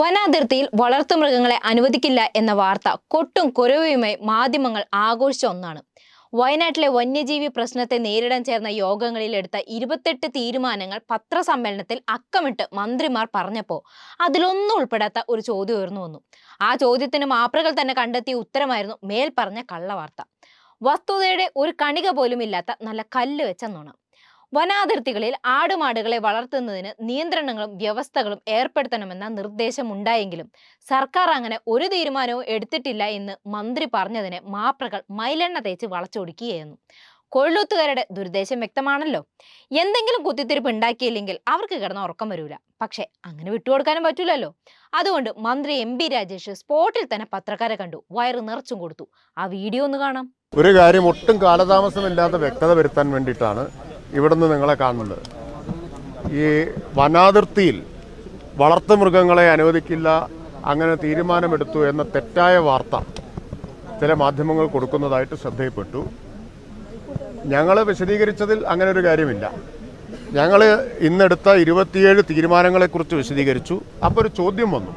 വനാതിർത്തിയിൽ വളർത്തുമൃഗങ്ങളെ അനുവദിക്കില്ല എന്ന വാർത്ത കൊട്ടും കുറവുമായി മാധ്യമങ്ങൾ ആഘോഷിച്ച ഒന്നാണ്. വയനാട്ടിലെ വന്യജീവി പ്രശ്നത്തെ നേരിടാൻ ചേർന്ന യോഗങ്ങളിൽ എടുത്ത ഇരുപത്തെട്ട് തീരുമാനങ്ങൾ പത്രസമ്മേളനത്തിൽ അക്കമിട്ട് മന്ത്രിമാർ പറഞ്ഞപ്പോൾ അതിലൊന്നും ഉൾപ്പെടാത്ത ഒരു ചോദ്യം ഉയർന്നു വന്നു. ആ ചോദ്യത്തിന് മാപ്രകൾ തന്നെ കണ്ടെത്തിയ ഉത്തരമായിരുന്നു മേൽ പറഞ്ഞ കള്ളവാർത്ത. വസ്തുതയുടെ ഒരു കണിക പോലും ഇല്ലാത്ത നല്ല കല്ല് വെച്ച നുണ. വനാതിർത്തികളിൽ ആടുമാടുകളെ വളർത്തുന്നതിന് നിയന്ത്രണങ്ങളും വ്യവസ്ഥകളും ഏർപ്പെടുത്തണമെന്ന നിർദ്ദേശമുണ്ടായെങ്കിലും സർക്കാർ അങ്ങനെ ഒരു തീരുമാനവും എടുത്തിട്ടില്ല എന്ന് മന്ത്രി പറഞ്ഞതിനെ മാപ്രകൾ മൈലെണ്ണ തേച്ച് വളച്ചൊടുക്കുകയായിരുന്നു. കൊള്ളൂത്തുകാരുടെ ദുരുദ്ദേശം വ്യക്തമാണല്ലോ. എന്തെങ്കിലും കുത്തിത്തിരിപ്പ് ഉണ്ടാക്കിയില്ലെങ്കിൽ അവർക്ക് കിടന്ന ഉറക്കം വരൂല. പക്ഷെ അങ്ങനെ വിട്ടുകൊടുക്കാനും പറ്റൂലല്ലോ. അതുകൊണ്ട് മന്ത്രി എം പി രാജേഷ് സ്പോട്ടിൽ തന്നെ പത്രക്കാരെ കണ്ടു. വയറ് നിറച്ചും കൊടുത്തു. ആ വീഡിയോ ഒന്ന് കാണാം. ഒരു കാര്യം ഒട്ടും കാലതാമസമില്ലാതെ വ്യക്തത വരുത്താൻ വേണ്ടിയിട്ടാണ് ഇവിടുന്ന് നിങ്ങളെ കാണുന്നത് ഈ വനാതിർത്തിയിൽ വളർത്തുമൃഗങ്ങളെ അനുവദിക്കില്ല അങ്ങനെ തീരുമാനമെടുത്തു എന്ന തെറ്റായ വാർത്ത ചില മാധ്യമങ്ങൾ കൊടുക്കുന്നതായിട്ട് ശ്രദ്ധയിൽപ്പെട്ടു. ഞങ്ങൾ വിശദീകരിച്ചതിൽ അങ്ങനെ ഒരു കാര്യമില്ല. ഞങ്ങൾ ഇന്നെടുത്ത ഇരുപത്തിയേഴ് തീരുമാനങ്ങളെക്കുറിച്ച് വിശദീകരിച്ചു. അപ്പോൾ ഒരു ചോദ്യം വന്നു.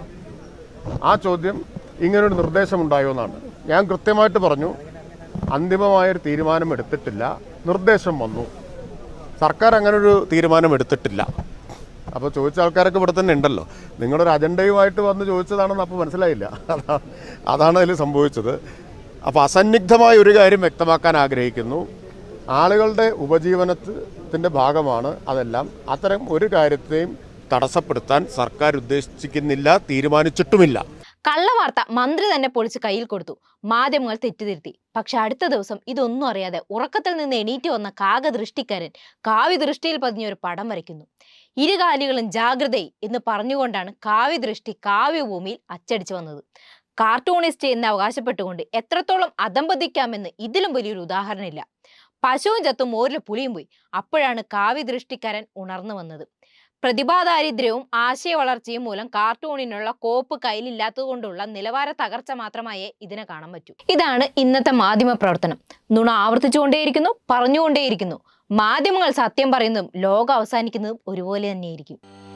ആ ചോദ്യം ഇങ്ങനൊരു നിർദ്ദേശമുണ്ടായോ എന്നാണ് ഞാൻ കൃത്യമായിട്ട് പറഞ്ഞു അന്തിമമായൊരു തീരുമാനം എടുത്തിട്ടില്ല നിർദ്ദേശം വന്നു. സർക്കാർ അങ്ങനൊരു തീരുമാനം എടുത്തിട്ടില്ല അപ്പോൾ ചോദിച്ച ആൾക്കാരൊക്കെ ഇവിടെ തന്നെ ഉണ്ടല്ലോ. നിങ്ങളൊരു അജണ്ടയുമായിട്ട് വന്ന് ചോദിച്ചതാണെന്ന് അപ്പോൾ മനസ്സിലായില്ല. അതാ- അതാണ് അതിൽ സംഭവിച്ചത്. അപ്പോൾ അസന്നിഗ്ധമായ ഒരു കാര്യം വ്യക്തമാക്കാൻ ആഗ്രഹിക്കുന്നു. ആളുകളുടെ ഉപജീവനത്തിന്റെ ഭാഗമാണ് അതെല്ലാം. അത്തരം ഒരു കാര്യത്തെയും തടസ്സപ്പെടുത്താൻ സർക്കാർ ഉദ്ദേശിക്കുന്നില്ല തീരുമാനിച്ചിട്ടുമില്ല. കള്ളവാർത്ത മന്ത്രി തന്നെ പൊളിച്ച് കയ്യിൽ കൊടുത്തു. മാധ്യമങ്ങൾ തെറ്റിതിരുത്തി. പക്ഷെ അടുത്ത ദിവസം ഇതൊന്നും അറിയാതെ ഉറക്കത്തിൽ നിന്ന് എണീറ്റ് വന്ന കാകദൃഷ്ടിക്കാരൻ കാവ്യദൃഷ്ടിയിൽ പതിഞ്ഞ ഒരു പടം വരയ്ക്കുന്നു. ഇരുകാലികളും ജാഗ്രത എന്ന് പറഞ്ഞുകൊണ്ടാണ് കാവ്യദൃഷ്ടി കാവ്യഭൂമിയിൽ അച്ചടിച്ചു വന്നത്. കാർട്ടൂണിസ്റ്റ് എന്ന് അവകാശപ്പെട്ടുകൊണ്ട് എത്രത്തോളം അധംപതിക്കാമെന്ന് ഇതിലും വലിയൊരു ഉദാഹരണമില്ല. പശുവും ചത്തും മോരിലെ പുലിയും പോയി. അപ്പോഴാണ് കാവ്യദൃഷ്ടിക്കാരൻ ഉണർന്നു വന്നത്. പ്രതിഭാദാരിദ്ര്യവും ആശയ വളർച്ചയും മൂലം കാർട്ടൂണിനുള്ള കോപ്പ് കയ്യിലില്ലാത്തതുകൊണ്ടുള്ള നിലവാര തകർച്ച മാത്രമായേ ഇതിനെ കാണാൻ പറ്റൂ. ഇതാണ് ഇന്നത്തെ മാധ്യമ പ്രവർത്തനം. നുണ ആവർത്തിച്ചുകൊണ്ടേയിരിക്കുന്നു പറഞ്ഞുകൊണ്ടേയിരിക്കുന്നു. മാധ്യമങ്ങൾ സത്യം പറയുന്നതും ലോകം അവസാനിക്കുന്നതും ഒരുപോലെ തന്നെയായിരിക്കും.